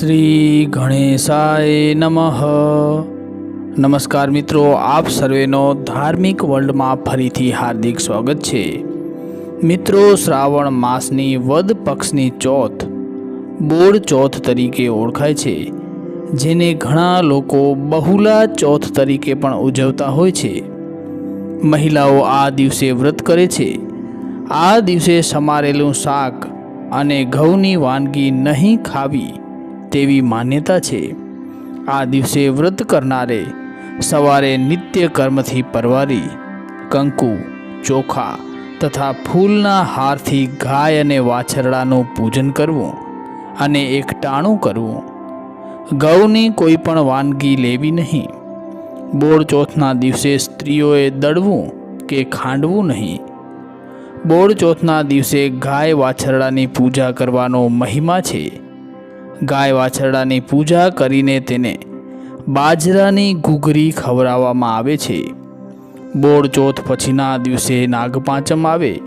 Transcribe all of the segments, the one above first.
શ્રી ગણેશાય નમઃ. નમસ્કાર મિત્રો, આપ સર્વેનો ધાર્મિક વર્લ્ડમાં ફરીથી હાર્દિક સ્વાગત છે. મિત્રો, શ્રાવણ માસની વદ પક્ષની ચોથ, બોળ ચોથ તરીકે ઓળખાય છે, જેને ઘણા લોકો બહુલા ચોથ તરીકે પણ ઉજવતા હોય છે. મહિલાઓ આ દિવસે વ્રત કરે છે. આ દિવસે સમારેલું શાક અને ઘઉંની વાનગી નહીં ખાવી તેવી માન્યતા છે. આ દિવસે વ્રત કરનારે સવારે નિત્ય કર્મથી પરવારી, કંકુ, ચોખા તથા ફૂલના હારથી ગાય અને વાછરડાનું પૂજન કરવું અને એક ટાણું કરવું. ગૌની કોઈ પણ વાનગી લેવી નહીં. બોળચોથના દિવસે સ્ત્રીઓએ દળવું કે ખાંડવું નહીં. બોળચોથના દિવસે ગાય વાછરડાની પૂજા કરવાનો મહિમા છે. ગાય વાછરડાની પૂજા કરીને તેને બાજરાની ઘૂઘરી ખવડાવવામાં આવે છે. બોળ ચોથ પછીના દિવસે નાગપાંચમ આવે,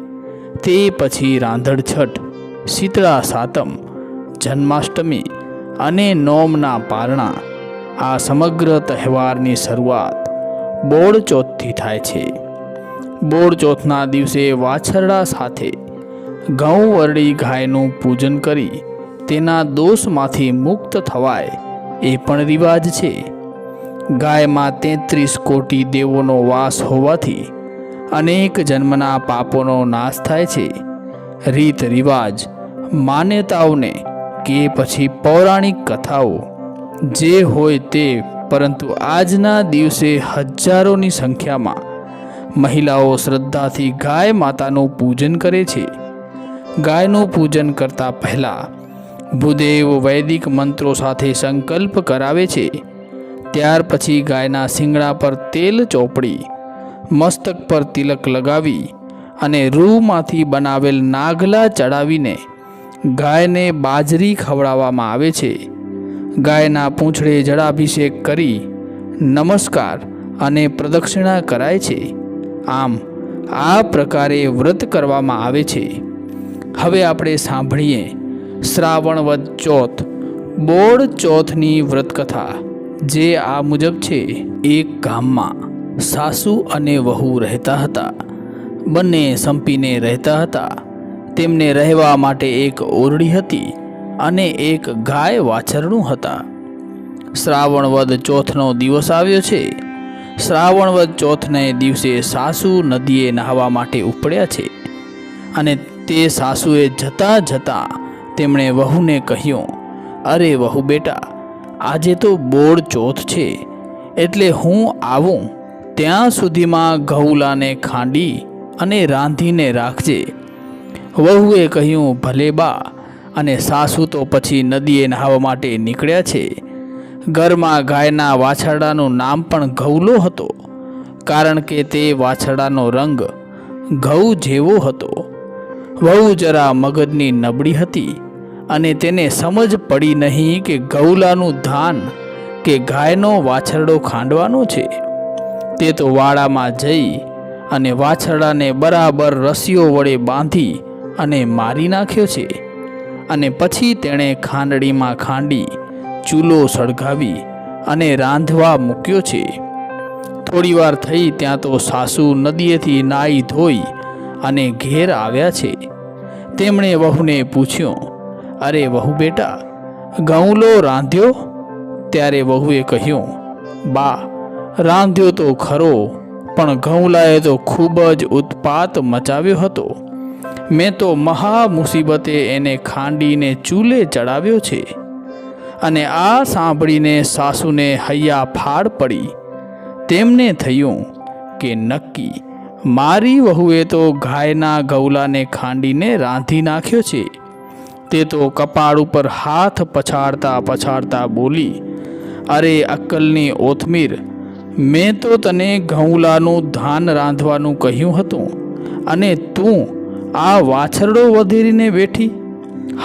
તે પછી રાંધણ છઠ, શીતળા સાતમ, જન્માષ્ટમી અને નોમના પારણા આ સમગ્ર તહેવારની શરૂઆત બોળ ચોથથી થાય છે. બોળ ચોથના દિવસે વાછરડા સાથે ઘઉં વરડી ગાયનું પૂજન કરી તેના દોષમાંથી મુક્ત થવાય, એ પણ રિવાજ છે. ગાયમાં તેત્રીસ કોટી દેવોનો વાસ હોવાથી અનેક જન્મના પાપોનો નાશ થાય છે. રીત રિવાજ, માન્યતાઓને કે પછી પૌરાણિક કથાઓ, જે હોય તે, પરંતુ આજના દિવસે હજારોની સંખ્યામાં મહિલાઓ શ્રદ્ધાથી ગાય માતાનું પૂજન કરે છે. ગાયનું પૂજન કરતા પહેલાં ભૂદેવ વૈદિક મંત્રો સાથે સંકલ્પ કરાવે છે. ત્યાર પછી ગાયના શિંગડા પર તેલ ચોપડી, મસ્તક પર તિલક લગાવી અને રૂમાંથી બનાવેલ નાગલા ચડાવીને ગાયને બાજરી ખવડાવવામાં આવે છે. ગાયના પૂંછડે જળાભિષેક કરી નમસ્કાર અને પ્રદક્ષિણા કરાય છે. આમ, આ પ્રકારે વ્રત કરવામાં આવે છે. હવે આપણે સાંભળીએ શ્રાવણ વદ ચોથ. બોળ ચોથની વ્રતકથા, જે આ મુજબ છે. એક ગામમાં સાસુ અને વહુ રહેતા હતા. બંને સંપીને રહેતા હતા. તેમને રહેવા માટે એક ઓરડી હતી અને એક ગાય વાછરણું હતા. શ્રાવણ વદ ચોથનો દિવસ આવ્યો છે. શ્રાવણ વદ ચોથને દિવસે સાસુ નદીએ નહાવા માટે ઉપડ્યા છે. અને તે સાસુએ જતાં જતાં તેમણે વહુને કહ્યું, અરે વહુ બેટા, આજે તો બોળ ચોથ છે, એટલે હું આવું. ત્યાં સુધીમાં ઘઉલાને ખાંડી અને રાંધીને રાખજે. વહુએ કહ્યું, ભલે બા, અને સાસુ તો પછી નદીએ નહાવા માટે નીકળ્યા છે. ઘરમાં ગાયના વાછરડાનું નામ પણ ઘઉલો હતો, કારણ કે તે વાછરડાનો રંગ ઘઉં જેવો હતો. વહુ જરા મગજની નબળી હતી અને તેને સમજ પડી નહીં કે ગૌલાનું ધાન કે ગાયનો વાછરડો ખાંડવાનો છે. તે તો વાડામાં જઈ અને વાછરડાને બરાબર રસીઓ વડે બાંધી અને મારી નાખ્યો છે. અને પછી તેણે ખાંડડીમાં ખાંડી, ચૂલો સળગાવી અને રાંધવા મૂક્યો છે. થોડીવાર થઈ ત્યાં તો સાસુ નદીએથી નાહી ધોઈ અને ઘેર આવ્યા છે. તેમણે વહુને પૂછ્યું અરે વહુ બેટા ઘઉંલો રાંધ્યો? ત્યારે વહુએ કહ્યું, બા, રાંધ્યો તો ખરો, પણ ઘઉંલાએ તો ખૂબ જ ઉત્પાત મચાવ્યો હતો. મેં તો મહા મુસીબતે એને ખાંડીને ચૂલે ચડાવ્યો છે. અને આ સાંભળીને સાસુને હૈયા ફાડ પડી. તેમને થયું કે નક્કી, મારી વહુએ તો ગાયના ગૌલાને ખાંડીને રાંધી નાખ્યો છે. તે તો કપાળ ઉપર હાથ પછાડતા પછાડતા બોલી, અરે અક્કલની ઓથમીર, મેં તો તને ઘઉલાનું ધાન રાંધવાનું કહ્યું હતું અને તું આ વાછરડો વધેરીને બેઠી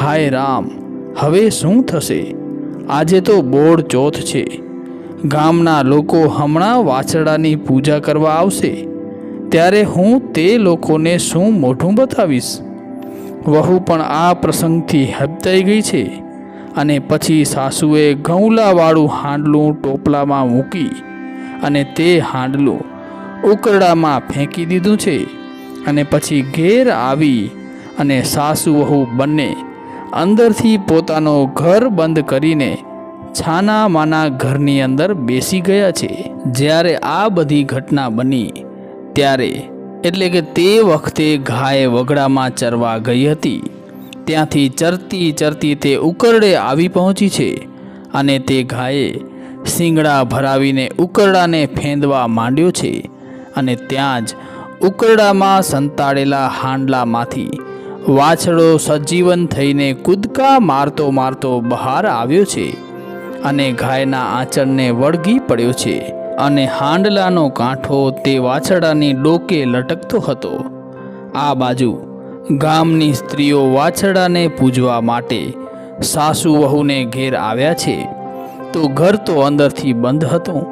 હાય રામ, હવે શું થશે? આજે તો બોળ ચોથ છે. ગામના લોકો હમણાં વાછરડાની પૂજા કરવા આવશે. ત્યારે હું તે લોકોને શું મોઢું બતાવીશ? વહુ પણ આ પ્રસંગથી હબતાઈ ગઈ છે અને પછી સાસુએ ઘઉંલાવાળું હાંડલું ટોપલામાં મૂકી અને તે હાંડલું ઉકરડામાં ફેંકી દીધું છે અને પછી ઘેર આવી અને સાસુ વહુ બંને અંદરથી પોતાનો ઘર બંધ કરીને છાના માના ઘરની અંદર બેસી ગયા છે. જ્યારે આ બધી ઘટના બની, ત્યારે એટલે કે તે વખતે ગાય વગડામાં ચરવા ગઈ હતી. ત્યાંથી ચરતી ચરતી તે ઉકરડે આવી પહોંચી છે અને તે ગાયે શિંગડા ભરાવીને ઉકરડાને ફેંદવા માંડ્યો છે અને ત્યાં જ ઉકરડામાં સંતાડેલા હાંડલામાંથી વાછડો સજીવન થઈને કૂદકા મારતો મારતો બહાર આવ્યો છે અને ગાયના આંચળને વળગી પડ્યો છે. અને હાંડલાનો કાંઠો તે વાછડાની ડોકે લટકતો હતો. આ બાજુ ગામની સ્ત્રીઓ વાછડાને પૂજવા માટે સાસુ વહુને ઘેર આવ્યા છે. તો ઘર તો અંદરથી બંધ હતું.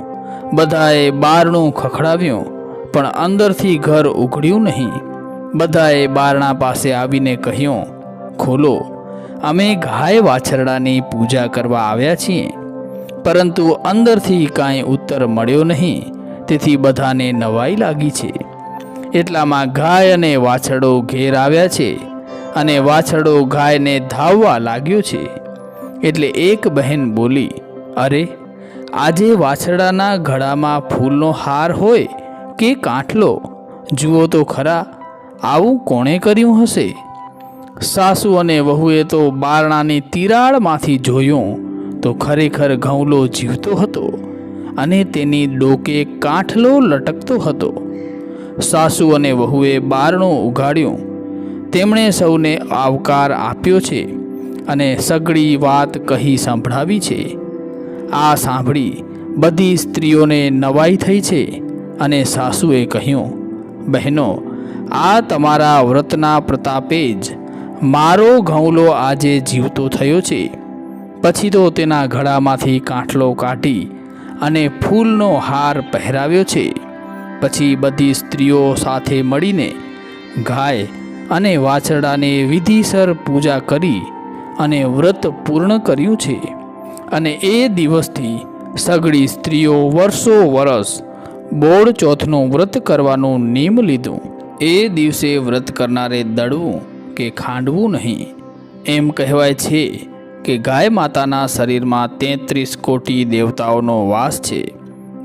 બધાએ બારણું ખખડાવ્યું, પણ અંદરથી ઘર ઉઘડ્યું નહીં. બધાએ બારણા પાસે આવીને કહ્યું, ખોલો, અમે ગાય વાછરડાની પૂજા કરવા આવ્યા છીએ. પરંતુ અંદરથી કાંઈ ઉત્તર મળ્યો નહીં. તેથી બધાને નવાઈ લાગી છે. એટલામાં ગાય અને વાછડો ઘેર આવ્યા છે અને વાછડો ગાયને ધાવવા લાગ્યો છે. એટલે એક બહેન બોલી, અરે, આજે વાછડાના ઘડામાં ફૂલનો હાર હોય કે કાંઠલો? જુઓ તો ખરા, આવું કોણે કર્યું હશે? સાસુ અને વહુએ તો બારણાની તિરાડમાંથી જોયું તો ખરેખર ઘઉંલો જીવતો હતો અને તેની ડોકે કાંઠલો લટકતો હતો. સાસુ અને વહુએ બારણું ઉગાડ્યું તેમણે સૌને આવકાર આપ્યો છે અને સગળી વાત કહી સંભળાવી છે. આ સાંભળી બધી સ્ત્રીઓને નવાઈ થઈ છે અને સાસુએ કહ્યું, બહેનો, આ તમારા વ્રતના પ્રતાપે જ મારો ઘઉંલો આજે જીવતો થયો છે. પછી તો તેના ઘડામાંથી કાંઠલો કાઢી અને ફૂલનો હાર પહેરાવ્યો છે. પછી બધી સ્ત્રીઓ સાથે મળીને ગાય અને વાછરડાને વિધિસર પૂજા કરી અને વ્રત પૂર્ણ કર્યું છે. અને એ દિવસથી સગળી સ્ત્રીઓ વર્ષો વરસ બોળ ચોથનું વ્રત કરવાનું નિયમ લીધું. એ દિવસે વ્રત કરનારે દળવું કે ખાંડવું નહીં. એમ કહેવાય છે કે ગાય માતાના શરીરમાં તેત્રીસ કોટી દેવતાઓનો વાસ છે.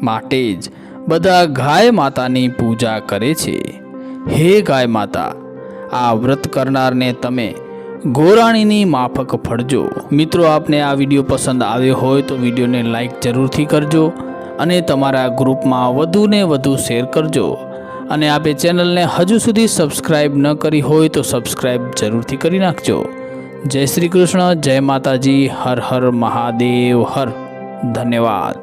માટે જ બધા ગાય માતાની પૂજા કરે છે. હે ગાય માતા, આ વ્રત કરનારને તમે ગોરાણીની માફક ફળજો. મિત્રો, આપને આ વીડિયો પસંદ આવ્યો હોય તો વિડીયોને લાઈક જરૂરથી કરજો અને તમારા ગ્રુપમાં વધુને વધુ શેર કરજો. અને આપે ચેનલને હજુ સુધી સબસ્ક્રાઈબ ન કરી હોય તો સબસ્ક્રાઈબ જરૂરથી કરી નાખજો. જય શ્રી કૃષ્ણ જય માતાજી હર હર મહાદેવ હર. ધન્યવાદ.